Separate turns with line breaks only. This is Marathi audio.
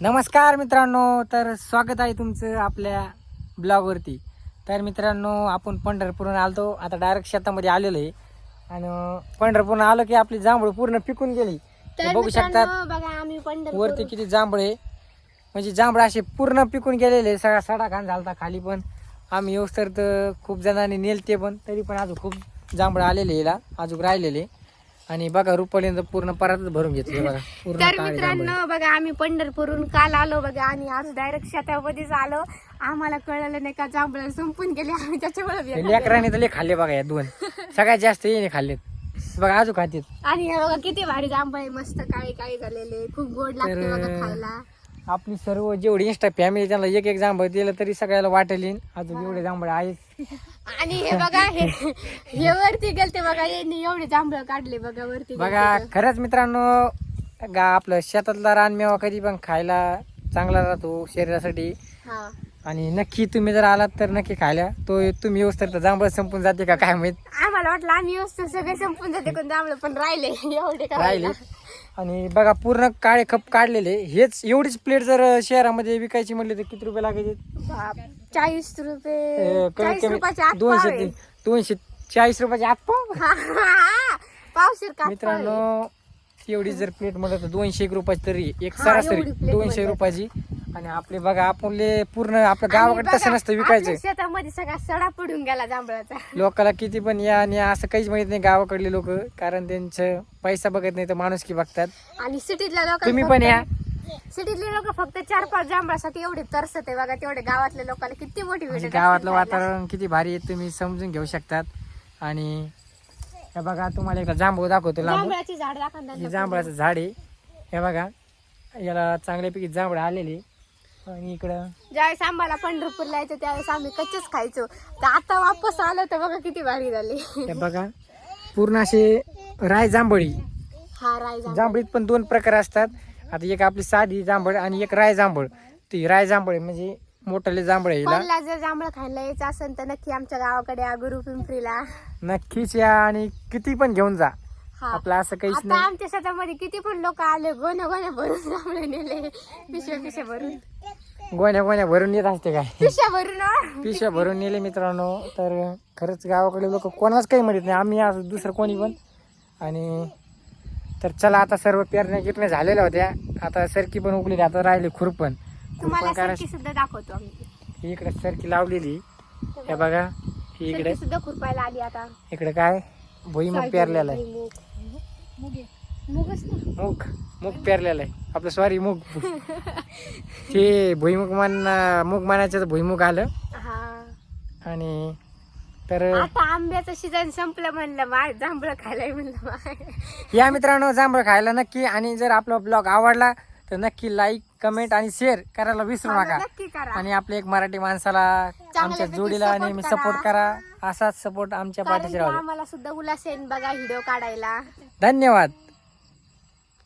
नमस्कार मित्रांनो तर स्वागत आहे तुमचं आपल्या ब्लॉगवरती. तर मित्रांनो आपण पंढरपूरहून आलतो. आता डायरेक्ट शेतामध्ये आलेलो आहे. आणि पंढरपूरहून आलो की आपली जांभूळ पूर्ण पिकून गेली.
तर
बघू शकतात
मित्रांनो बघा आम्ही पंढरपूर
वरती किती जांभळ आहे. म्हणजे जांभळ असे पूर्ण पिकून गेलेले सगळा सडा खान झालता खाली पण. आम्ही येऊस तर तर खूप जणांनी नेलते पण. तरी पण अजून खूप जांभळ आलेले याला अजून राहिलेले आणि बघा रुपालीनं तर पूर्ण परातच भरून घेतले बघा. पूर्ण
तर
काळे जांभळ.
मित्रांनो बघा आम्ही पंढरपूरहून काल आलो बघा आणि आज डायरेक्ट शेतामध्येच आलो. आम्हाला कळलं नाही का जांभळ संपून गेले. आम्ही त्याच्यामुळे
हे लेकराने तर लय खाल्ले बघा या दोन. सगळ्यात जास्त येणे खाल्लेत. बघा अजून खातेत.
आणि हे बघा किती भारी जांभळ आहे. मस्त काळे काळे झालेले खूप गोड लागते
तर-
बघा खायला.
आपली सर्व जेवढी इंस्टा फॅमिली त्यांना एक एक जांभळ दिलं तरी सगळ्याला वाटेल. अजून एवढे जांभळ आहेत.
आणि हे बघा हे हे वरती गेलते बघा यांनी एवढे जांभळ काढले बघा वरती
बघा
गेलते
खरंच मित्रांनो गा आपलं शेतातला रानमेवा कधी पण खायला चांगला राहतो शरीरासाठी.
हा
आणि नक्की तुम्ही जर आलात तर नक्की खायला. तो तुम्ही तर जांभळ संपून जाते का काय माहीत?
आम्हाला वाटलं आम्ही वस्तू सगळे संपून जाते कोण जांभळ पण राहिले. एवढे का
राहिले. आणि बघा पूर्ण काळे खप काढलेले. हेच एवढीच प्लेट जर शहरामध्ये विकायची म्हणली तर किती रुपये लागायचे?
चाळीस रुपये.
कमीत कमी दोनशे. दोनशे चाळीस रुपयाचे आत पाव.
पावशेर का
मित्रांनो एवढी जर प्लेट म्हणलं तर दोनशे एक रुपयाची तरी एक सरासरी दोनशे. रुपयाची. आणि आपले बघा आपण ले पूर्ण आपल्या गावाकडे तसं नसतं विकायचं.
शेतामध्ये सगळा सडा पडून गेला जांभळाचा.
लोकाला किती पण या आणि असं काहीच माहीत नाही गावाकडले लोक कारण त्यांचं पैसा बघत नाही तर माणुसकी बघतात.
आणि सिटीतल्या लोक
तुम्ही पण या.
सिटीतले लोक फक्त चार पाच जांभळासाठी एवढे तरसते बघा तेवढे गावातल्या लोकांना किती मोठी
म्हणजे गावातलं वातावरण किती भारी आहे तुम्ही समजून घेऊ शकतात. आणि हे बघा तुम्हाला एकदा जांभूळ दाखवतो
जांभळाची झाड दाखवा ना.
हे
त्यांना.
जांभळाचं झाड आहे. हे बघा याला चांगल्यापैकी जांभळ आलेली आणि इकडं?
ज्यावेळेस आम्हाला पंढरपूरला यायचं त्यावेळेस आम्ही कच्चेच खायचो. तर आता वापस आलो तर बघा किती भारी झाली.
हे बघा पूर्ण असे राय जांभळी.
हा राय जांभळ.
जांभळीत पण दोन प्रकार असतात. आता एक आपली साधी जांभळ आणि एक राय जांभळ. ती राय जांभळ म्हणजे मोठाले जांभळ आहे हिला.
कोणला जर जांभळ खायला यायचं असेल तर नक्की आमच्या गावाकडे या गुरु पिंपरीला.
नक्कीच या आणि किती पण घेऊन जा.
हा.
आपलं असं काहीच
आता
नाही.
आमच्या शेतामध्ये किती पण लोक आले गोण्या गोण्या भरून जांभळे नेले पिशव्या पिशव्या भरून.
गोण्या गोण्या भरून येत असते काय?
पिशव्या भरून अं.
पिशव्या भरून नेले मित्रांनो तर खरंच गावाकडे लोक कोणालाच काही म्हणत नाही. आम्ही असं दुसरं कोणी पण. आणि तर चला आता सर्व पेरण्या गिरण्या झालेल्या होत्या. आता सरकी पण उगलेली आता राहिले खुरपण
तुम्हाला
खुरपण
सरकी सुद्धा दाखवतो आम्ही.
इकडे सरकी लावलेली. हे बघा ही इकडे.
सरकी सुद्धा खुरपायला आली आता.
इकडे काय? भुईमुग पेरलेला आहे.
भुईमुग. मुग आहे.
मूग मूग पेरलेला आहे. आपलं सॉरी मूग ते भुईमुग मान मूग मानायचं तर भुईमुग आलं.
हा.
आणि तर
आता आंब्याचं सीझन संपलं म्हणलं मा जांभळं खायला म्हणलं
या मित्रांनो जांभळ खायला नक्की. आणि जर आपला ब्लॉग आवडला तर नक्की लाईक कमेंट आणि शेअर करायला विसरू नका. आणि आपल्या एक मराठी माणसाला आमच्या जोडीला नेहमी. सपोर्ट करा. असाच सपोर्ट आमच्या पाठीशी राहू.
आम्हाला सुद्धा उल्हास येईन बघा व्हिडिओ काढायला.
धन्यवाद.